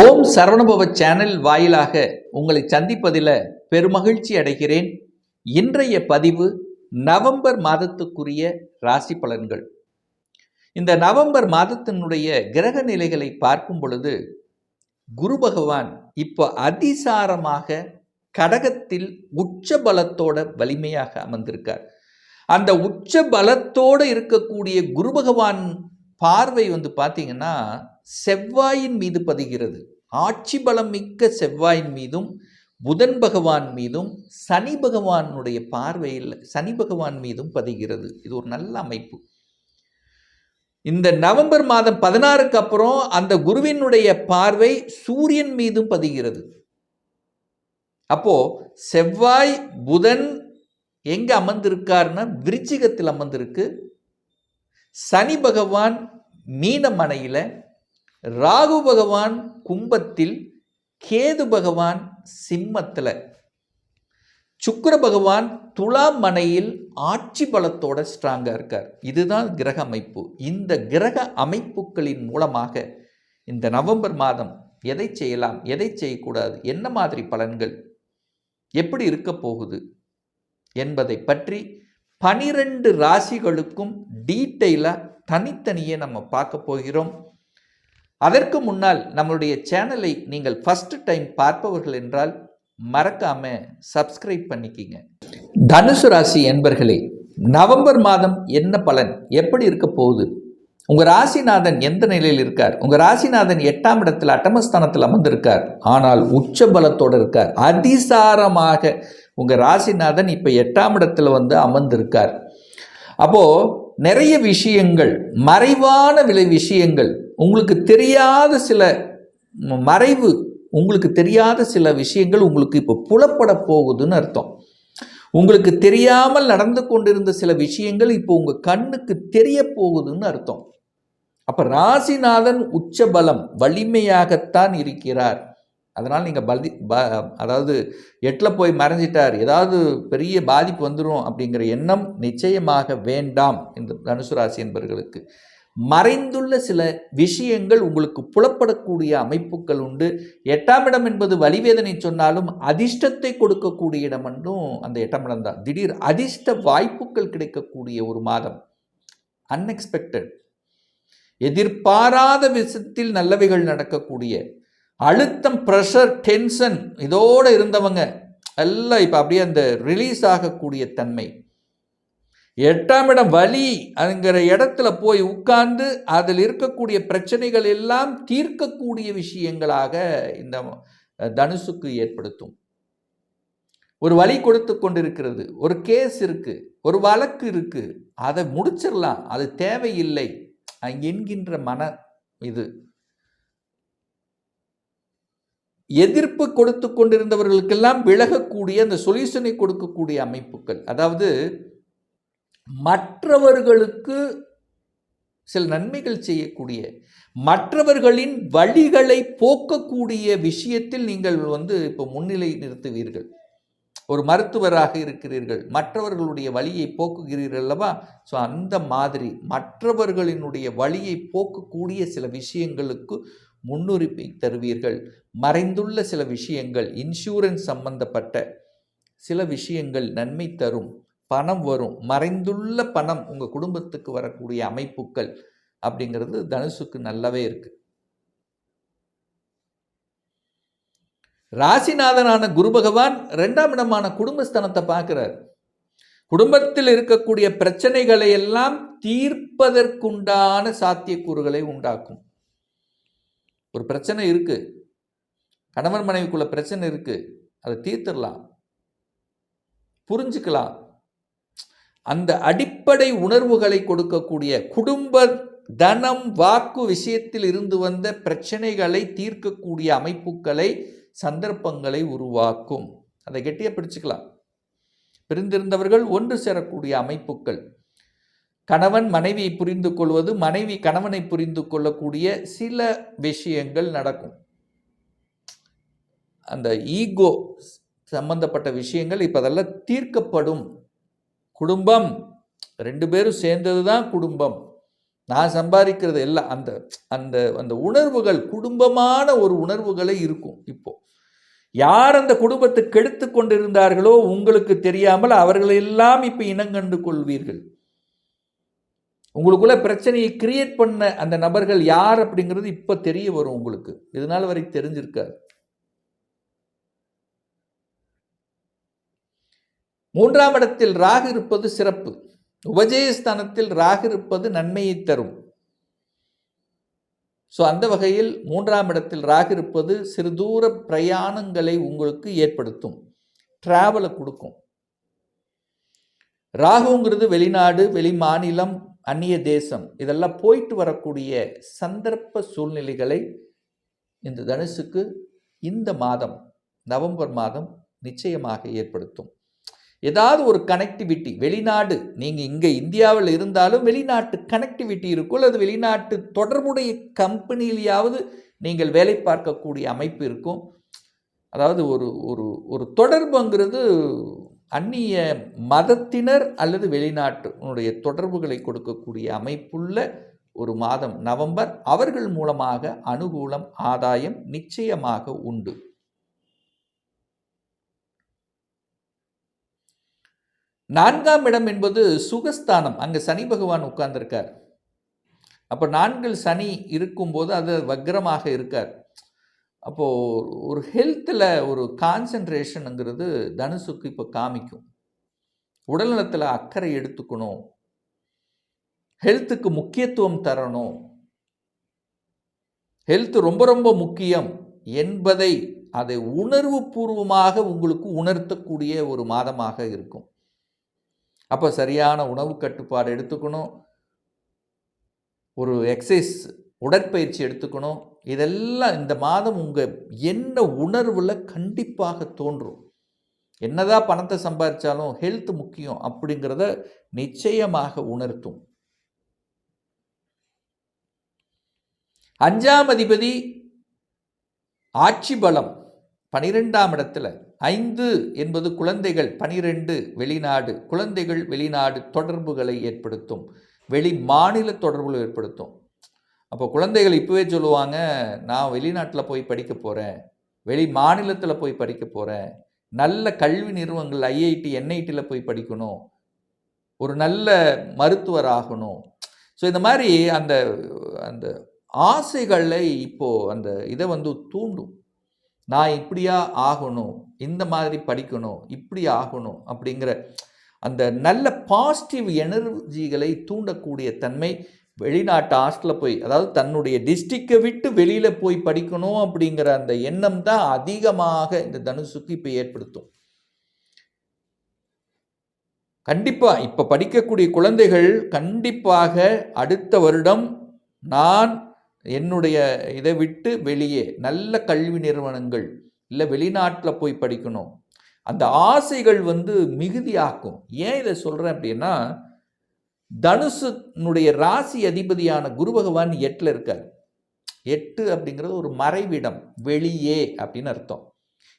ஓம் Saravanabhava channel வாயிலாக உங்களை சந்திப்பதில் பெருமகிழ்ச்சி அடைகிறேன். இன்றைய பதிவு நவம்பர் மாதத்துக்குரிய ராசி பலன்கள். இந்த நவம்பர் மாதத்தினுடைய கிரக நிலைகளை பார்க்கும் பொழுது குரு பகவான் இப்போ அதிசாரமாக கடகத்தில் உச்ச பலத்தோட வலிமையாக அமர்ந்திருக்கார். அந்த உச்ச பலத்தோடு இருக்கக்கூடிய குரு பகவான் பார்வை வந்து பார்த்தீங்கன்னா செவ்வாயின் மீது பதிகிறது. ஆட்சி பலம் மிக்க செவ்வாயின் மீதும் புதன் பகவான் மீதும் சனி பகவானுடைய பார்வையில் சனி பகவான் மீதும் பதிகிறது. இது ஒரு நல்ல அமைப்பு. இந்த நவம்பர் மாதம் பதினாறுக்கு அப்புறம் அந்த குருவினுடைய பார்வை சூரியன் மீதும் பதிகிறது. அப்போ செவ்வாய் புதன் எங்க அமர்ந்திருக்காருன்னா விருச்சிகத்தில் அமர்ந்திருக்கு. சனி பகவான் மீனமனையில் ராகு பகவான் கும்பத்தில் கேது பகவான் சிம்மத்தில். சுக்கர பகவான் துலாம் மனையில் ஆட்சி பலத்தோட ஸ்ட்ராங்காக இருக்கார். இதுதான் கிரக அமைப்பு. இந்த கிரக அமைப்புகளின் மூலமாக இந்த நவம்பர் மாதம் எதை செய்யலாம் எதை செய்யக்கூடாது என்ன மாதிரி பலன்கள் எப்படி இருக்க போகுது என்பதை பற்றி பனிரெண்டு ராசிகளுக்கும் டீட்டெயிலாக தனித்தனியே நம்ம பார்க்க போகிறோம். அதற்கு முன்னால் நம்மளுடைய சேனலை நீங்கள் ஃபஸ்ட்டு டைம் பார்ப்பவர்கள் என்றால் மறக்காம சப்ஸ்கிரைப் பண்ணிக்கிங்க. தனுசு ராசி என்பர்களே நவம்பர் மாதம் என்ன பலன்? எப்படி இருக்க போகுது? உங்கள் ராசிநாதன் எந்த நிலையில் இருக்கார்? உங்கள் ராசிநாதன் எட்டாம் இடத்தில் அட்டமஸ்தானத்தில் அமர்ந்திருக்கார். ஆனால் உச்ச பலத்தோடு இருக்கார். அதிசாரமாக உங்கள் ராசிநாதன் இப்போ எட்டாம் இடத்துல வந்து அமர்ந்திருக்கார். அப்போது நிறைய விஷயங்கள் மறைவான விலை விஷயங்கள் உங்களுக்கு தெரியாத சில மறைவு உங்களுக்கு தெரியாத சில விஷயங்கள் உங்களுக்கு இப்போ புலப்பட போகுதுன்னு அர்த்தம். உங்களுக்கு தெரியாமல் நடந்து கொண்டிருந்த சில விஷயங்கள் இப்போ உங்கள் கண்ணுக்கு தெரிய போகுதுன்னு அர்த்தம். அப்போ ராசிநாதன் உச்ச பலம் வலிமையாகத்தான் இருக்கிறார். அதனால் நீங்கள் பலதி ப அதாவது எட்டில் போய் மறைஞ்சிட்டார். ஏதாவது பெரிய பாதிப்பு வந்துடும் அப்படிங்கிற எண்ணம் நிச்சயமாக வேண்டாம் இந்த தனுசு ராசி என்பவர்களுக்கு மறைந்துள்ள சில விஷயங்கள் உங்களுக்கு புலப்படக்கூடிய அமைப்புகள் உண்டு. எட்டாம் இடம் என்பது வலிவேதனை சொன்னாலும் அதிர்ஷ்டத்தை கொடுக்கக்கூடிய இடம் என்றும் அந்த எட்டாம் இடம் தான். திடீர் அதிர்ஷ்ட வாய்ப்புகள் கிடைக்கக்கூடிய ஒரு மாதம். அன்எக்ஸ்பெக்டட் எதிர்பாராத விஷத்தில் நல்லவைகள் நடக்கக்கூடிய அழுத்தம் ப்ரெஷர் டென்ஷன் இதோடு இருந்தவங்க. எல்லாம் இப்போ அப்படியே அந்த ரிலீஸ் ஆகக்கூடிய தன்மை. எட்டாம் இடம் வலி அங்கிற இடத்துல போய் உட்கார்ந்து அதில் இருக்கக்கூடிய பிரச்சனைகள் எல்லாம் தீர்க்கக்கூடிய விஷயங்களாக இந்த தனுசுக்கு ஏற்படுத்தும். ஒரு வழி கொடுத்து கொண்டிருக்கிறது ஒரு கேஸ் இருக்குது ஒரு வழக்கு இருக்குது அதை முடிச்சிடலாம் அது தேவையில்லை என்கின்ற மன இது. எதிர்ப்பு கொடுத்து கொண்டிருந்தவர்களுக்கெல்லாம் விலகக்கூடிய அந்த சொல்யூஷனை கொடுக்கக்கூடிய அமைப்புகள். அதாவது மற்றவர்களுக்கு சில நன்மைகள் செய்யக்கூடிய மற்றவர்களின் வழிகளை போக்கக்கூடிய விஷயத்தில் நீங்கள் வந்து இப்போ முன்னிலை நிறுத்துவீர்கள். ஒரு மருத்துவராக இருக்கிறீர்கள் மற்றவர்களுடைய வழியை போக்குகிறீர்கள் அல்லவா? ஸோ அந்த மாதிரி மற்றவர்களினுடைய வழியை போக்கக்கூடிய சில விஷயங்களுக்கு முன்னுரிமை தருவீர்கள். மறைந்துள்ள சில விஷயங்கள் இன்சூரன்ஸ் சம்பந்தப்பட்ட சில விஷயங்கள் நன்மை தரும் பணம் வரும். மறைந்துள்ள பணம் உங்கள் குடும்பத்துக்கு வரக்கூடிய அமைப்புகள் அப்படிங்கிறது தனுசுக்கு நல்லாவே இருக்கு. ராசிநாதனான குரு பகவான் ரெண்டாம் இடமான குடும்பஸ்தானத்தை பார்க்கிறார். குடும்பத்தில் இருக்கக்கூடிய பிரச்சனைகளை எல்லாம் தீர்ப்பதற்குண்டான சாத்தியக்கூறுகளை உண்டாக்கும். ஒரு பிரச்சனை இருக்குது கணவன் மனைவிக்குள்ள பிரச்சனை இருக்குது அதை தீர்த்துடலாம். புரிஞ்சுக்கலாம். அந்த அடிப்படை உணர்வுகளை கொடுக்கக்கூடிய குடும்ப தனம் வாக்கு விஷயத்தில் இருந்து வந்த பிரச்சனைகளை தீர்க்கக்கூடிய அமைப்புகளை சந்தர்ப்பங்களை உருவாக்கும். அதை கெட்டியாக பிடிச்சுக்கலாம் பிரிந்திருந்தவர்கள் ஒன்று சேரக்கூடிய அமைப்புகள். கணவன் மனைவியை புரிந்து கொள்வது மனைவி கணவனை புரிந்து கொள்ளக்கூடிய சில விஷயங்கள் நடக்கும். அந்த ஈகோ சம்பந்தப்பட்ட விஷயங்கள் இப்போ அதெல்லாம் தீர்க்கப்படும். குடும்பம் ரெண்டு பேரும் சேர்ந்தது தான் குடும்பம். நான் சம்பாதிக்கிறது எல்லாம் அந்த அந்த அந்த உணர்வுகள் குடும்பமான ஒரு உணர்வுகளே இருக்கும் இப்போ. யார் அந்த குடும்பத்தை கெடுத்து கொண்டிருந்தார்களோ உங்களுக்கு தெரியாமல் அவர்களெல்லாம் இப்போ இனங்கண்டு கொள்வீர்கள். உங்களுக்குள்ள பிரச்சனையை கிரியேட் பண்ண அந்த நபர்கள் யார் அப்படிங்கிறது இப்போ தெரிய வரும் உங்களுக்கு. இதனால வரை தெரிஞ்சிருக்காது மூன்றாம் இடத்தில் ராகு இருப்பது சிறப்பு. உபஜயஸ்தானத்தில் ராகு இருப்பது நன்மையை தரும். ஸோ அந்த வகையில் மூன்றாம் இடத்தில் ராகு இருப்பது சிறு தூர பிரயாணங்களை உங்களுக்கு ஏற்படுத்தும். டிராவலை கொடுக்கும். ராகுங்கிறது வெளிநாடு வெளி மாநிலம் அந்நிய தேசம் இதெல்லாம் போயிட்டு வரக்கூடிய சந்தர்ப்ப சூழ்நிலைகளை இந்த தனுசுக்கு இந்த மாதம் நவம்பர் மாதம் நிச்சயமாக ஏற்படுத்தும். ஏதாவது ஒரு கனெக்டிவிட்டி வெளிநாடு நீங்கள் இங்கே இந்தியாவில் இருந்தாலும் வெளிநாட்டு கனெக்டிவிட்டி இருக்கும் அல்லது வெளிநாட்டு தொடர்புடைய கம்பெனியிலையாவது நீங்கள் வேலை பார்க்கக்கூடிய அமைப்பு இருக்கும். அதாவது ஒரு ஒரு ஒரு தொடர்புங்கிறது அந்நிய மதத்தினர் அல்லது வெளிநாட்டினுடைய தொடர்புகளை கொடுக்கக்கூடிய அமைப்புள்ள ஒரு மாதம் நவம்பர் அவர்கள் மூலமாக அனுகூலம் ஆதாயம் நிச்சயமாக உண்டு. நான்காம் இடம் என்பது சுகஸ்தானம். அங்கே சனி பகவான் உட்கார்ந்திருக்கார். அப்போ நான்கில் சனி இருக்கும்போது அது வக்ரமாக இருக்கார். அப்போது ஒரு ஹெல்த்தில் ஒரு கான்சன்ட்ரேஷனுங்கிறது தனுசுக்கு இப்போ காமிக்கும். உடல்நலத்தில் அக்கறை எடுத்துக்கணும். ஹெல்த்துக்கு முக்கியத்துவம் தரணும். ஹெல்த் ரொம்ப ரொம்ப முக்கியம் என்பதை அதை உணர்வு பூர்வமாக உங்களுக்கு உணர்த்தக்கூடிய ஒரு மாதமாக இருக்கும். அப்போ சரியான உணவு கட்டுப்பாடு எடுத்துக்கணும். ஒரு எக்ஸசைஸ் உடற்பயிற்சி எடுத்துக்கணும். இதெல்லாம் இந்த மாதம் உங்கள் என்ன உணர்வில் கண்டிப்பாக தோன்றும். என்னதான் பணத்தை சம்பாதிச்சாலும் ஹெல்த் முக்கியம் அப்படிங்கிறத நிச்சயமாக உணர்த்தும். அஞ்சாம் அதிபதி ஆட்சி பலம் பனிரெண்டாம் இடத்துல ஐந்து என்பது குழந்தைகள் பனிரெண்டு வெளிநாடு குழந்தைகள் வெளிநாடு தொடர்புகளை ஏற்படுத்தும். வெளி மாநில தொடர்புகளை ஏற்படுத்தும். அப்போ குழந்தைகள் இப்போவே சொல்லுவாங்க நான் வெளிநாட்டில் போய் படிக்க போகிறேன் வெளி மாநிலத்தில் போய் படிக்க போகிறேன் நல்ல கல்வி நிறுவனங்கள் ஐஐடி என்ஐடியில் போய் படிக்கணும். ஒரு நல்ல மருத்துவர் ஆகணும். ஸோ இந்த மாதிரி அந்த அந்த ஆசைகளை இப்போது அந்த இதை வந்து தூண்டும். நான் இப்படியா ஆகணும்? இந்த மாதிரி படிக்கணும்? இப்படி ஆகணும்? அப்படிங்கிற அந்த நல்ல பாசிட்டிவ் எனர்ஜிகளை தூண்டக்கூடிய தன்மை வெளிநாட்டு ஹாஸ்டலில் போய் அதாவது தன்னுடைய டிஸ்ட்ரிக்டை விட்டு வெளியில் போய் படிக்கணும் அப்படிங்கிற அந்த எண்ணம் தான் அதிகமாக இந்த தனுசுக்கு இப்போ ஏற்படுத்தும். கண்டிப்பாக இப்போ படிக்கக்கூடிய குழந்தைகள் கண்டிப்பாக அடுத்த வருடம் நான் என்னுடைய இதை விட்டு வெளியே நல்ல கல்வி நிறுவனங்கள் இல்லை வெளிநாட்டில் போய் படிக்கணும். அந்த ஆசைகள் வந்து மிகுதியாக்கும். ஏன் இதை சொல்கிறேன் அப்படின்னா தனுசுனுடைய ராசி அதிபதியான குரு பகவான் எட்டில் இருக்கார். எட்டு அப்படிங்கிறது ஒரு மறைவிடம் வெளியே அப்படின்னு அர்த்தம்.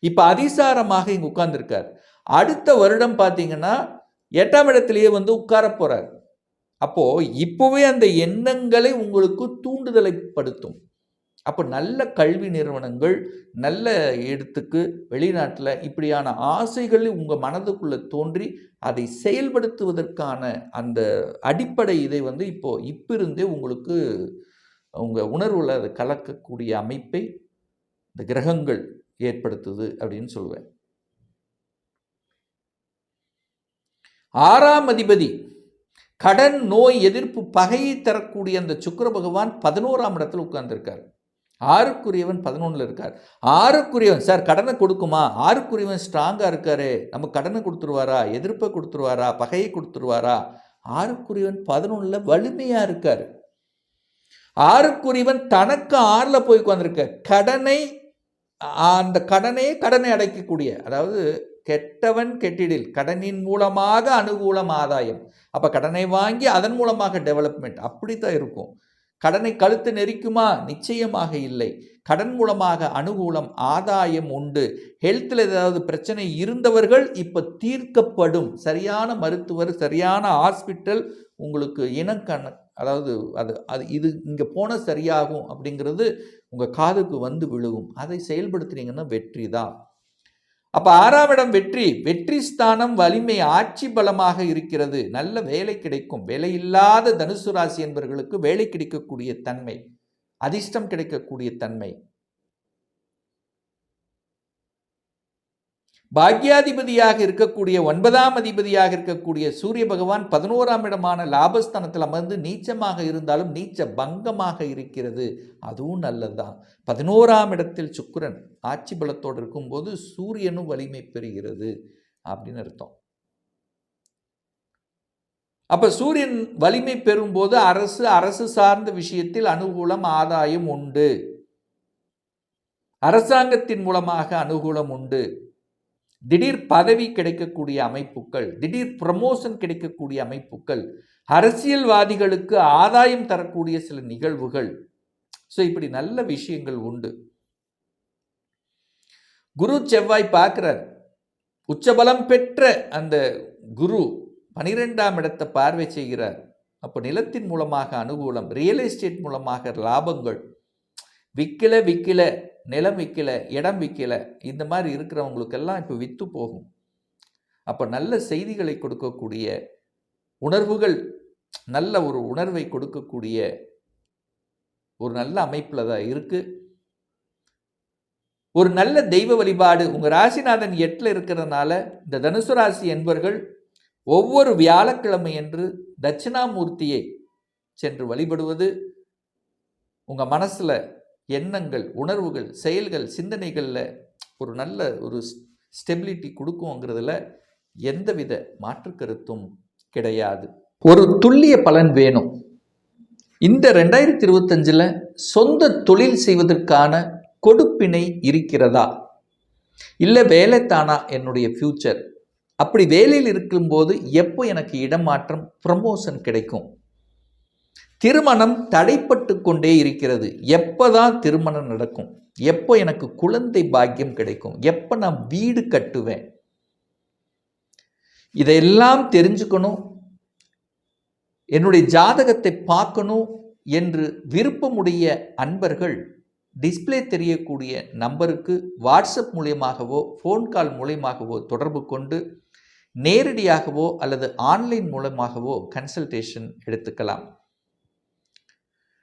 இப்போ அதிசாரமாக இங்கே உட்கார்ந்துருக்கார். அடுத்த வருடம் பார்த்தீங்கன்னா எட்டாம் இடத்துலையே வந்து உட்கார போகிறார் அப்போது இப்போவே அந்த எண்ணங்களை உங்களுக்கு தூண்டுதலைப்படுத்தும். அப்போ நல்ல கல்வி நிறுவனங்கள் நல்ல இடத்துக்கு வெளிநாட்டில் இப்படியான ஆசைகள் உங்கள் மனதுக்குள்ளே தோன்றி அதை செயல்படுத்துவதற்கான அந்த அடிப்படை இதை வந்து இப்போது இப்பிருந்தே உங்களுக்கு உங்கள் உணர்வில் அதை கலக்கக்கூடிய அமைப்பை இந்த கிரகங்கள் ஏற்படுத்துது அப்படின்னு சொல்லுவேன் ஆறாம் அதிபதி கடன் நோய் எதிர்ப்பு பகையை தரக்கூடிய அந்த சுக்கர பகவான் பதினோராம் இடத்தில் உட்கார்ந்துருக்கார். ஆறுக்குரியவன் பதினொன்றில் இருக்கார். ஆறுக்குரியவன் சார் கடனை கொடுக்குமா? ஆறுக்குரியவன் ஸ்ட்ராங்காக இருக்காரு. நம்ம கடனை கொடுத்துருவாரா? எதிர்ப்பை கொடுத்துருவாரா? பகையை கொடுத்துருவாரா? ஆறுக்குரியவன் பதினொன்றில் வலிமையாக இருக்கார். ஆறுக்குரியவன் தனக்கு ஆறில் போய் உட்காந்துருக்க கடனை அந்த கடனே கடனை அடைக்கக்கூடிய அதாவது கெட்டவன் கெட்டிடில் கடனின் மூலமாக அனுகூலம் ஆதாயம். அப்போ கடனை வாங்கி அதன் மூலமாக டெவலப்மெண்ட் அப்படி தான் இருக்கும். கடனை கழுத்து நெரிக்குமா? நிச்சயமாக இல்லை. கடன் மூலமாக அனுகூலம் ஆதாயம் உண்டு. ஹெல்த்தில் ஏதாவது பிரச்சனை இருந்தவர்கள் இப்போ தீர்க்கப்படும். சரியான மருத்துவர் சரியான ஹாஸ்பிட்டல் உங்களுக்கு இனக்கண அதாவது அது அது இது இங்கே போனால் சரியாகும் அப்படிங்கிறது உங்கள் காதுக்கு வந்து விழுகும். அதை செயல்படுத்துனீங்கன்னா வெற்றி தான் அப்போ ஆறாம் இடம் வெற்றி வெற்றி ஸ்தானம் வலிமை ஆட்சி பலமாக இருக்கிறது. நல்ல வேலை கிடைக்கும். வேலை இல்லாத தனுசு ராசி என்பவர்களுக்கு வேலை கிடைக்கக்கூடிய தன்மை அதிர்ஷ்டம் கிடைக்கக்கூடிய தன்மை. பாக்யாதிபதியாக இருக்கக்கூடிய ஒன்பதாம் அதிபதியாக இருக்கக்கூடிய சூரிய பகவான் பதினோராம் இடமான லாபஸ்தானத்தில் அமர்ந்து நீச்சமாக இருந்தாலும் நீச்ச பங்கமாக இருக்கிறது. அதுவும் நல்லதுதான். பதினோராம் இடத்தில் சுக்கிரன் ஆட்சி பலத்தோடு இருக்கும்போது சூரியனும் வலிமை பெறுகிறது அப்படின்னு அர்த்தம். அப்போ சூரியன் வலிமை பெறும்போது அரசு அரசு சார்ந்த விஷயத்தில் அனுகூலம் ஆதாயம் உண்டு. அரசாங்கத்தின் மூலமாக அனுகூலம் உண்டு. திடீர் பதவி கிடைக்கக்கூடிய அமைப்புகள் திடீர் ப்ரமோஷன் கிடைக்கக்கூடிய அமைப்புகள் அரசியல்வாதிகளுக்கு ஆதாயம் தரக்கூடிய சில நிகழ்வுகள். ஸோ இப்படி நல்ல விஷயங்கள் உண்டு. குரு செவ்வாய் பார்க்கிறார். உச்சபலம் பெற்ற அந்த குரு பனிரெண்டாம் இடத்தை பார்வை செய்கிறார். அப்போ நிலத்தின் மூலமாக அனுகூலம் ரியல் எஸ்டேட் மூலமாக லாபங்கள். விற்கல விற்கல நிலம் விற்கல இடம் விற்கல இந்த மாதிரி இருக்கிறவங்களுக்கெல்லாம் இப்போ விற்று போகும். அப்போ நல்ல செய்திகளை கொடுக்கக்கூடிய உணர்வுகள் நல்ல ஒரு உணர்வை கொடுக்கக்கூடிய ஒரு நல்ல அமைப்பில் தான் இருக்குது ஒரு நல்ல தெய்வ வழிபாடு உங்கள் ராசிநாதன் எட்டில் இருக்கிறதுனால இந்த தனுசு ராசி என்பர்கள் ஒவ்வொரு வியாழக்கிழமை என்று தட்சிணாமூர்த்தியை சென்று வழிபடுவது உங்கள் மனசில் எண்ணங்கள் உணர்வுகள் செயல்கள் சிந்தனைகளில் ஒரு நல்ல ஒரு ஸ்டெபிலிட்டி கொடுக்குங்கிறதுல எந்தவித மாற்று கருத்தும் கிடையாது. ஒரு துல்லிய பலன் வேணும். இந்த ரெண்டாயிரத்தி இருபத்தஞ்சில் சொந்த தொழில் செய்வதற்கான கொடுப்பினை இருக்கிறதா? இல்லை வேலை தானா என்னுடைய ஃப்யூச்சர் அப்படி வேலையில் இருக்கும்போது எப்போ எனக்கு இடமாற்றம் ப்ரமோஷன் கிடைக்கும்? திருமணம் தடைப்பட்டு கொண்டே இருக்கிறது. எப்போதான் திருமணம் நடக்கும்? எப்போ எனக்கு குழந்தை பாக்கியம் கிடைக்கும்? எப்போ நான் வீடு கட்டுவேன்? இதையெல்லாம் தெரிஞ்சுக்கணும். என்னுடைய ஜாதகத்தை பார்க்கணும் என்று விருப்பமுடைய அன்பர்கள் டிஸ்பிளே தெரியக்கூடிய நம்பருக்கு வாட்ஸ்அப் மூலியமாகவோ ஃபோன் கால் மூலியமாகவோ தொடர்பு கொண்டு நேரடியாகவோ அல்லது ஆன்லைன் மூலமாகவோ கன்சல்டேஷன் எடுத்துக்கலாம்.